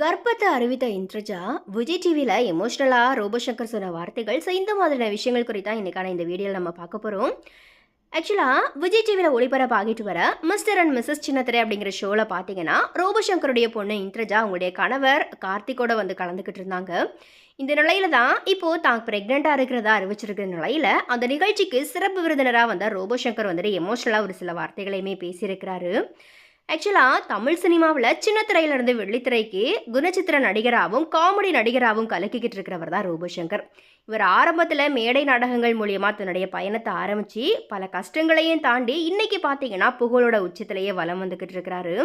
கர்ப்பத்தை அறிவித்த இந்திரஜா விஜய் டிவியில் எமோஷ்னலாக ரோபோசங்கர் சொன்ன வார்த்தைகள் ஸோ இந்த மாதிரியான விஷயங்கள் குறித்து தான் இன்றைக்கான இந்த வீடியோவில் நம்ம பார்க்க போகிறோம் ஆக்சுவலாக விஜய் டிவியில் ஒளிபரப்பு ஆகிட்டு வர மிஸ்டர் அண்ட் மிஸ்ஸஸ் சின்னத்திரை அப்படிங்கிற ஷோவில் பார்த்தீங்கன்னா ரோபோசங்கருடைய பொண்ணு இந்திரஜா அவங்களுடைய கணவர் கார்த்திகோட வந்து கலந்துக்கிட்டு இருந்தாங்க. இந்த நிலையில தான் இப்போது தான் ப்ரெக்னெண்ட்டாக இருக்கிறதா அறிவிச்சிருக்கிற நிலையில் அந்த நிகழ்ச்சிக்கு சிறப்பு விருந்தினராக வந்த ரோபோசங்கர் வந்துட்டு எமோஷ்னலாக ஒரு சில வார்த்தைகளையுமே பேசியிருக்கிறாரு. ஆக்சுவலாக தமிழ் சினிமாவில் சின்ன திரையிலிருந்து வெள்ளித்திரைக்கு குணச்சித்திர நடிகராகவும் காமெடி நடிகராகவும் கலக்கிக்கிட்டு இருக்கிறவர் தான் ரூபசங்கர். இவர் ஆரம்பத்தில் மேடை நாடகங்கள் மூலியமாக தன்னுடைய பயணத்தை ஆரம்பித்து பல கஷ்டங்களையும் தாண்டி இன்றைக்கி பார்த்தீங்கன்னா புகழோட உச்சத்திலேயே வலம் வந்துக்கிட்டு இருக்கிறாரு.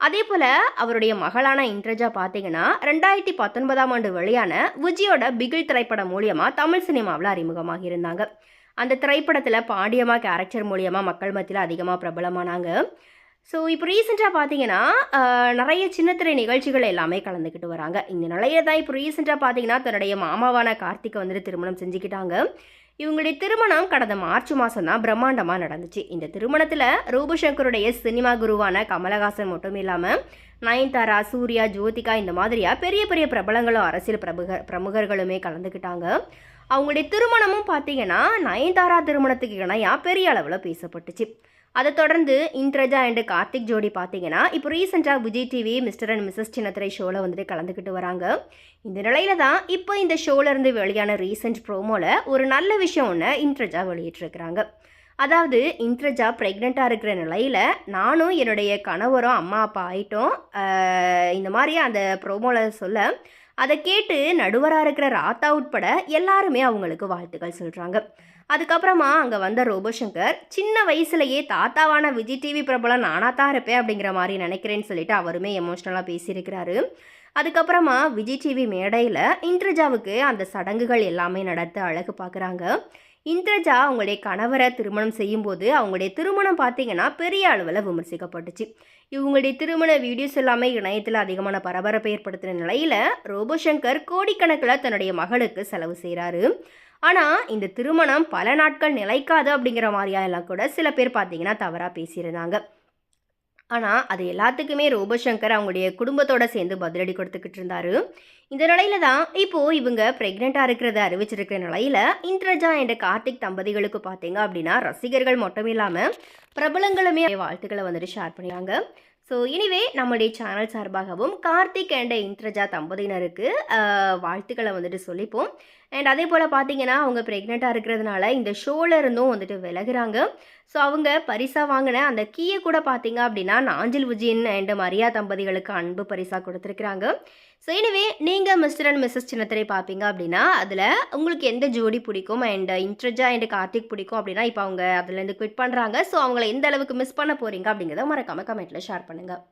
அதே போல் அவருடைய மகளான இந்திரஜா பார்த்தீங்கன்னா ரெண்டாயிரத்தி பத்தொன்பதாம் ஆண்டு வெளியான விஜயோட பிகில் திரைப்படம் மூலியமாக தமிழ் சினிமாவில் அறிமுகமாக இருந்தாங்க. அந்த திரைப்படத்தில் பாண்டியம்மா கேரக்டர் மூலியமாக மக்கள் மத்தியில் அதிகமாக பிரபலமானாங்க. ஸோ இப்போ ரீசெண்டாக பார்த்தீங்கன்னா நிறைய சின்னத்திரை நிகழ்ச்சிகள் எல்லாமே கலந்துக்கிட்டு வராங்க. இந்த நிலையில தான் இப்போ ரீசெண்டாக பார்த்தீங்கன்னா தன்னுடைய மாமாவான கார்த்திகை வந்துட்டு திருமணம் செஞ்சுக்கிட்டாங்க. இவங்களுடைய திருமணம் கடந்த மார்ச் மாதம் தான் பிரம்மாண்டமாக நடந்துச்சு. இந்த திருமணத்தில் ரூபசங்கருடைய சினிமா குருவான கமலஹாசன் மட்டும் இல்லாமல் நயன்தாரா சூர்யா ஜோதிகா இந்த மாதிரியா பெரிய பெரிய பிரபலங்களும் அரசியல் பிரமுக பிரமுகர்களுமே கலந்துக்கிட்டாங்க. அவங்களுடைய திருமணமும் பார்த்தீங்கன்னா நயன்தாரா திருமணத்துக்கு இணையாக பெரிய அளவில் பேசப்பட்டுச்சு. அதை தொடர்ந்து இந்திரஜா அண்டு கார்த்திக் ஜோடி பார்த்தீங்கன்னா இப்போ ரீசெண்டாக Vijay TV mister and missus சின்னத்திரை ஷோவில் வந்துட்டு கலந்துக்கிட்டு வராங்க. இந்த நிலையில தான் இப்போ இந்த ஷோலேருந்து வெளியான ரீசெண்ட் ப்ரோமோவில் ஒரு நல்ல விஷயம் ஒன்று இந்திரஜா வெளியிட்டிருக்கிறாங்க. அதாவது இந்திரஜா ப்ரெக்னெண்ட்டாக இருக்கிற நிலையில் நானும் என்னுடைய கணவரும் அம்மா அப்பா ஆயிட்டோம். இந்த மாதிரி அந்த ப்ரோமோவில் சொல்ல அதை கேட்டு நடுவராக இருக்கிற ராத்தா உட்பட எல்லாருமே அவங்களுக்கு வாழ்த்துக்கள் சொல்கிறாங்க அதுக்கப்புறமா அங்கே வந்த ரோபோசங்கர் சின்ன வயசுலேயே தாத்தாவான விஜய் டிவி பிரபலம் நானாக தான் இருப்பேன் அப்படிங்கிற மாதிரி நினைக்கிறேன்னு சொல்லிட்டு அவருமே எமோஷ்னலாக பேசியிருக்கிறாரு. அதுக்கப்புறமா விஜய் டிவி மேடையில் இந்திரஜாவுக்கு அந்த சடங்குகள் எல்லாமே நடத்த அழகு பார்க்குறாங்க இந்திரஜா அவங்களுடைய கணவரை திருமணம் செய்யும்போது அவங்களுடைய திருமணம் பார்த்தீங்கன்னா பெரிய அளவில் விமர்சிக்கப்பட்டுச்சு. இவங்களுடைய திருமண வீடியோஸ் எல்லாமே இணையத்தில் அதிகமான பரபரப்பை ஏற்படுத்தின நிலையில் ரோபோசங்கர் கோடிக்கணக்கில் தன்னுடைய மகளுக்கு செலவு செய்கிறாரு ஆனால் இந்த திருமணம் பல நாட்கள் நிலைக்காது அப்படிங்கிற மாதிரியா எல்லாம் கூட சில பேர் பார்த்தீங்கன்னா தவறாக பேசியிருந்தாங்க. ஆனால் அது எல்லாத்துக்குமே ரோபோசங்கர் அவங்களுடைய குடும்பத்தோடு சேர்ந்து பதிலடி கொடுத்துக்கிட்டு இருந்தாரு. இந்த நிலையில தான் இப்போது இவங்க ப்ரெக்னெண்ட்டாக இருக்கிறத அறிவிச்சிருக்கிற நிலையில் இந்திரஜா என்ற கார்த்திக் தம்பதிகளுக்கு பார்த்தீங்க அப்படின்னா ரசிகர்கள் மட்டும் இல்லாமல் பிரபலங்களுமே வாழ்த்துக்களை வந்துட்டு ஷேர் பண்ணிடுறாங்க ஸோ இனிவே நம்முடைய சேனல் சார்பாகவும் கார்த்திக் அண்ட் இந்திரஜா தம்பதியினருக்கு வாழ்த்துக்களை வந்துட்டு சொல்லிப்போம். அண்ட் அதே போல் பார்த்தீங்கன்னா அவங்க ப்ரெக்னெண்ட்டாக இருக்கிறதுனால இந்த ஷோல இருந்தும் வந்துட்டு விலகுறாங்க. ஸோ அவங்க பரிசாக வாங்கின அந்த கீயை கூட பார்த்தீங்க அப்படின்னா நாஞ்சில் விஜயன் அண்ட் மரியா தம்பதிகளுக்கு அன்பு பரிசாக கொடுத்துருக்குறாங்க. ஸோ எனவே நீங்கள் மிஸ்டர் அண்ட் மிஸ்ஸஸ் சின்னத்திரை பார்ப்பீங்க அப்படின்னா அதில் உங்களுக்கு எந்த ஜோடி பிடிக்கும்? அண்ட் இன்ட்ரஜா அண்ட் கார்த்திக் பிடிக்கும் அப்படின்னா இப்போ அவங்க அதுலேருந்து குவிட் பண்ணுறாங்க ஸோ அவங்கள எந்த அளவுக்கு மிஸ் பண்ண போகிறீங்க அப்படிங்கிறத மறக்காமல் கமெண்ட்டில் ஷேர் பண்ணுங்கள்